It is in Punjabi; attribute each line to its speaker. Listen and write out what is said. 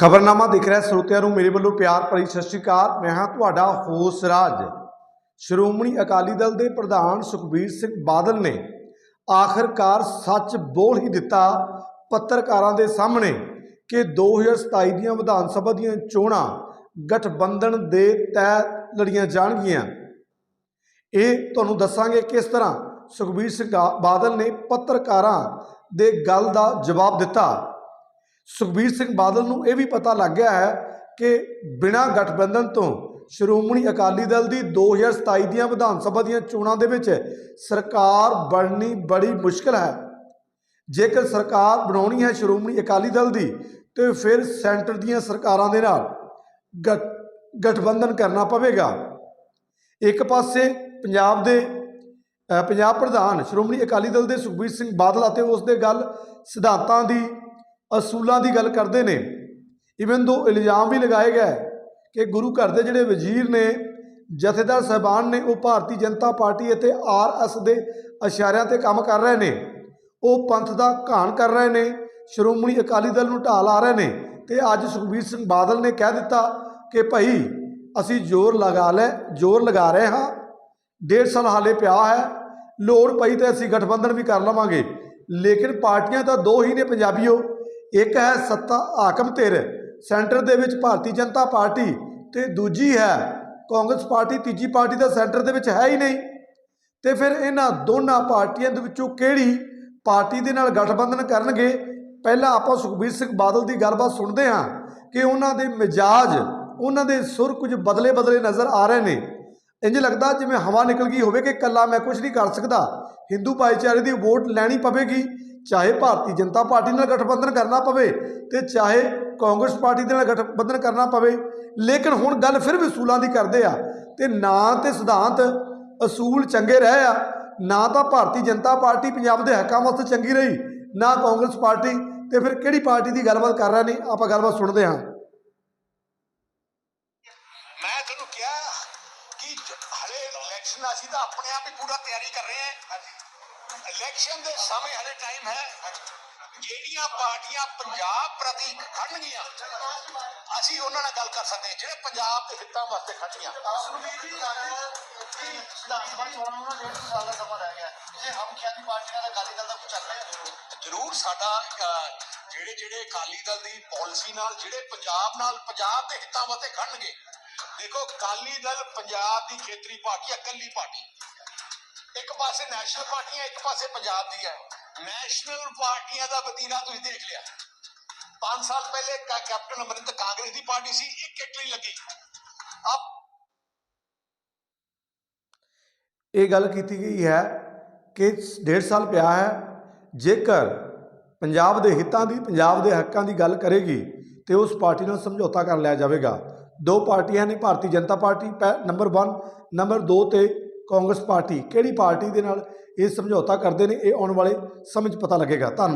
Speaker 1: ਖਬਰਨਾਮਾ ਦੇਖ ਰਿਹਾ ਸਰੋਤਿਆਂ ਨੂੰ ਮੇਰੇ ਵੱਲੋਂ ਪਿਆਰ ਭਰੀ ਸਤਿ ਸ਼੍ਰੀ ਅਕਾਲ। ਮੈਂ ਹਾਂ ਤੁਹਾਡਾ ਹੋਸ ਰਾਜ। ਸ਼੍ਰੋਮਣੀ ਅਕਾਲੀ ਦਲ ਦੇ ਪ੍ਰਧਾਨ ਸੁਖਬੀਰ ਸਿੰਘ ਬਾਦਲ ਨੇ ਆਖਰਕਾਰ ਸੱਚ ਬੋਲ ਹੀ ਦਿੱਤਾ ਪੱਤਰਕਾਰਾਂ ਦੇ ਸਾਹਮਣੇ ਕਿ 2027 ਦੀਆਂ ਵਿਧਾਨ ਸਭਾ ਦੀਆਂ ਚੋਣਾਂ ਗਠਬੰਧਨ ਦੇ ਤਹਿ ਲੜੀਆਂ ਜਾਣਗੀਆਂ। ਇਹ ਤੁਹਾਨੂੰ ਦੱਸਾਂਗੇ ਕਿਸ ਤਰ੍ਹਾਂ ਸੁਖਬੀਰ ਸਿੰਘ ਗਾ- ਬਾਦਲ ਨੇ ਪੱਤਰਕਾਰਾਂ ਦੇ ਗੱਲ ਦਾ ਜਵਾਬ ਦਿੱਤਾ। ਸੁਖਬੀਰ ਸਿੰਘ ਬਾਦਲ ਨੂੰ ਇਹ ਵੀ ਪਤਾ ਲੱਗ ਗਿਆ ਹੈ ਕਿ ਬਿਨਾਂ ਗਠਬੰਧਨ ਤੋਂ ਸ਼੍ਰੋਮਣੀ ਅਕਾਲੀ ਦਲ ਦੀ 2027 ਦੀਆਂ ਵਿਧਾਨ ਸਭਾ ਦੀਆਂ ਚੋਣਾਂ ਦੇ ਵਿੱਚ ਸਰਕਾਰ ਬਣਨੀ ਬੜੀ ਮੁਸ਼ਕਲ ਹੈ। ਜੇਕਰ ਸਰਕਾਰ ਬਣਾਉਣੀ ਹੈ ਸ਼੍ਰੋਮਣੀ ਅਕਾਲੀ ਦਲ ਦੀ, ਤੇ ਫਿਰ ਸੈਂਟਰ ਦੀਆਂ ਸਰਕਾਰਾਂ ਦੇ ਨਾਲ ਗਠਬੰਧਨ ਕਰਨਾ ਪਵੇਗਾ। ਇੱਕ ਪਾਸੇ ਪੰਜਾਬ ਦੇ ਪੰਜਾਬ ਪ੍ਰਧਾਨ ਸ਼੍ਰੋਮਣੀ ਅਕਾਲੀ ਦਲ ਦੇ ਸੁਖਬੀਰ ਸਿੰਘ ਬਾਦਲ ਅਤੇ ਉਸ ਦੇ ਗੱਲ ਸਿਧਾਂਤਾਂ ਦੀ ਅਸੂਲਾਂ ਦੀ ਗੱਲ ਕਰਦੇ ਨੇ। ਇਵਨ ਦੋ ਇਲਜ਼ਾਮ ਵੀ ਲਗਾਏ ਗਏ ਕਿ ਗੁਰੂ ਘਰ ਦੇ ਜਿਹੜੇ ਵਜ਼ੀਰ ਨੇ, ਜਥੇਦਾਰ ਸਾਹਿਬਾਨ ਨੇ, ਉਹ ਭਾਰਤੀ ਜਨਤਾ ਪਾਰਟੀ ਅਤੇ ਆਰਐਸ ਦੇ ਇਸ਼ਾਰਿਆਂ ਤੇ ਕੰਮ ਕਰ ਰਹੇ ਨੇ। ਉਹ ਪੰਥ ਦਾ ਘਾਣ ਕਰ ਰਹੇ ਨੇ, ਸ਼੍ਰੋਮਣੀ ਅਕਾਲੀ ਦਲ ਨੂੰ ਢਾਲ ਆ ਰਹੇ ਨੇ ਤੇ ਅੱਜ ਸੁਖਬੀਰ ਸਿੰਘ ਬਾਦਲ ਨੇ ਕਹਿ ਦਿੱਤਾ ਕਿ ਭਾਈ ਅਸੀਂ ਜ਼ੋਰ ਲਗਾ ਲੈ, ਜ਼ੋਰ ਲਗਾ ਰਹੇ ਹਾਂ। ਡੇਢ ਸਾਲ ਹਾਲੇ ਪਿਆ ਹੈ, ਲੋੜ ਪਈ ਤੇ ਅਸੀਂ ਗਠਬੰਧਨ ਵੀ ਕਰ ਲਵਾਂਗੇ। ਲੇਕਿਨ ਪਾਰਟੀਆਂ ਤਾਂ ਦੋ ਹੀ ਨੇ ਪੰਜਾਬੀਓ। ਇੱਕ ਹੈ ਸੱਤਾ ਹਾਕਮ ਧਿਰ, ਸੈਂਟਰ ਦੇ ਵਿੱਚ ਭਾਰਤੀ ਜਨਤਾ ਪਾਰਟੀ ਤੇ ਦੂਜੀ ਹੈ ਕਾਂਗਰਸ ਪਾਰਟੀ, ਤੀਜੀ ਪਾਰਟੀ ਤਾਂ ਸੈਂਟਰ ਦੇ ਵਿੱਚ ਹੈ ਹੀ ਨਹੀਂ। ਤੇ ਫਿਰ ਇਹਨਾਂ ਦੋਨਾਂ ਪਾਰਟੀਆਂ ਦੇ ਵਿੱਚੋਂ ਕਿਹੜੀ ਪਾਰਟੀ ਦੇ ਨਾਲ ਗਠਬੰਧਨ ਕਰਨਗੇ? ਪਹਿਲਾਂ ਆਪਾਂ ਸੁਖਬੀਰ ਸਿੰਘ ਬਾਦਲ ਦੀ ਗੱਲਬਾਤ ਸੁਣਦੇ ਹਾਂ ਕਿ ਉਹਨਾਂ ਦੇ ਮਿਜਾਜ, ਉਹਨਾਂ ਦੇ ਸੁਰ ਕੁਝ ਬਦਲੇ ਬਦਲੇ ਨਜ਼ਰ ਆ ਰਹੇ ਨੇ। ਇੰਜ ਲੱਗਦਾ ਜਿਵੇਂ ਹਵਾ ਨਿਕਲ ਗਈ ਹੋਵੇ ਕਿ ਕੱਲਾ ਮੈਂ ਕੁਝ ਨਹੀਂ ਕਰ ਸਕਦਾ। ਹਿੰਦੂ ਭਾਈਚਾਰੇ ਦੀ ਵੋਟ ਲੈਣੀ ਪਵੇਗੀ। ਚਾਹੇ ਭਾਰਤੀ ਜਨਤਾ ਪਾਰਟੀ ਨਾਲ ਗਠਬੰਧਨ ਕਰਨਾ ਪਵੇ ਤੇ ਚਾਹੇ ਕਾਂਗਰਸ ਪਾਰਟੀ ਦੇ ਨਾਲ ਗਠਬੰਧਨ ਕਰਨਾ ਪਵੇ ਲੇਕਿਨ ਹੁਣ ਗੱਲ ਫਿਰ ਵੀ ਅਸੂਲਾਂ ਦੀ ਕਰਦੇ ਆ ਤੇ ਨਾ ਤੇ ਸਿਧਾਂਤ ਅਸੂਲ ਚੰਗੇ ਰਹੇ ਆ ਨਾ ਤਾਂ ਭਾਰਤੀ ਜਨਤਾ ਪਾਰਟੀ ਪੰਜਾਬ ਦੇ ਹੱਕਾਂ ਵਾਸਤੇ ਚੰਗੀ ਰਹੀ ਨਾ ਕਾਂਗਰਸ ਪਾਰਟੀ ਤੇ ਫਿਰ ਕਿਹੜੀ ਪਾਰਟੀ ਦੀ ਗੱਲਬਾਤ ਕਰ ਰਹੇ ਨੇ ਆਪਾਂ ਗੱਲਬਾਤ ਸੁਣਦੇ ਹਾਂ।
Speaker 2: ਮੈਂ ਤੁਹਾਨੂੰ ਕਿਹਾ ਕਿ ਹਲੇ ਇਲੈਕਸ਼ਨ ਅਸੀਂ ਤਾਂ ਆਪਣੇ ਆਪ ਹੀ ਪੂਰਾ ਤਿਆਰੀ ਕਰ ਰਹੇ ਹਾਂ। ਇਲੈਕਸ਼ਨ ਦੇ ਸਮੇਂ ਹਲੇ ਟਾਈਮ ਹੈ। ਜਿਹੜੀਆਂ ਪਾਰਟੀਆਂ ਪੰਜਾਬ ਪ੍ਰਤੀ ਖੜਨਗੀਆਂ ਅਸੀਂ ਉਹਨਾਂ ਨਾਲ ਗੱਲ ਕਰ ਸਕਦੇ ਹਾਂ। ਜਿਹੜੇ ਪੰਜਾਬ ਦੇ ਹਿੱਤਾਂ ਵਾਸਤੇ ਖੜਨਗੀਆਂ
Speaker 3: ਸੁਖਬੀਰ ਜੀ ਵਿਧਾਨ ਸਭਾ ਚੋਣਾਂ ਨੂੰ ਡੇਢ ਸਾਲ ਦਾ ਸਮਾਂ ਰਹਿ ਗਿਆ ਜੇ ਹਮ ਖਿਆਲੀ ਪਾਰਟੀਆਂ ਦਾ ਅਕਾਲੀ ਦਲ ਦਾ ਕੁਝ ਚੱਲ ਰਿਹਾ
Speaker 2: ਜ਼ਰੂਰ। ਸਾਡਾ ਜਿਹੜੇ ਜਿਹੜੇ ਅਕਾਲੀ ਦਲ ਦੀ ਪਾਲਿਸੀ ਨਾਲ ਜਿਹੜੇ ਪੰਜਾਬ ਨਾਲ ਪੰਜਾਬ ਦੇ ਹਿੱਤਾਂ ਵਾਸਤੇ ਖੜਨਗੇ ਦੇਖੋ ਅਕਾਲੀ ਦਲ ਪੰਜਾਬ ਦੀ ਖੇਤਰੀ ਪਾਰਟੀ ਹੈ, ਇਕੱਲੀ ਪਾਰਟੀ। ਇੱਕ ਪਾਸੇ ਨੈਸ਼ਨਲ ਪਾਰਟੀਆਂ ਇੱਕ ਪਾਸੇ ਪੰਜਾਬ ਦੀ ਹੈ। ਨੈਸ਼ਨਲ ਪਾਰਟੀਆਂ ਦਾ ਵਤੀਰਾ ਤੁਸੀਂ ਦੇਖ ਲਿਆ। 5 ਸਾਲ ਪਹਿਲੇ ਕੈਪਟਨ ਅਮਰਿੰਦਰ ਕਾਂਗਰਸ ਦੀ ਪਾਰਟੀ ਸੀ, ਇੱਕ ਇੱਕ ਲੱਗੀ। ਅਬ
Speaker 1: ਇਹ ਗੱਲ ਕੀਤੀ ਗਈ ਹੈ ਕਿ ਡੇਢ ਸਾਲ ਪਿਆ ਹੈ। ਜੇਕਰ ਪੰਜਾਬ ਦੇ ਹਿੱਤਾਂ ਦੀ, ਪੰਜਾਬ ਦੇ ਹੱਕਾਂ ਦੀ ਗੱਲ ਕਰੇਗੀ, ਤੇ ਉਸ ਪਾਰਟੀ ਨਾਲ ਸਮਝੌਤਾ ਕਰ ਲਿਆ ਜਾਵੇਗਾ। ਦੋ ਪਾਰਟੀਆਂ ਨੇ, ਭਾਰਤੀ ਜਨਤਾ ਪਾਰਟੀ ਪੈ- ਨੰਬਰ 1 ਨੰਬਰ 2 ਤੇ ਕਾਂਗਰਸ ਪਾਰਟੀ ਕਿਹੜੀ ਪਾਰਟੀ ਦੇ ਨਾਲ ਇਹ ਸਮਝੌਤਾ ਕਰਦੇ ਨੇ, ਇਹ ਆਉਣ ਵਾਲੇ ਸਮੇਂ 'ਚ ਪਤਾ ਲੱਗੇਗਾ। ਧੰਨਵਾਦ।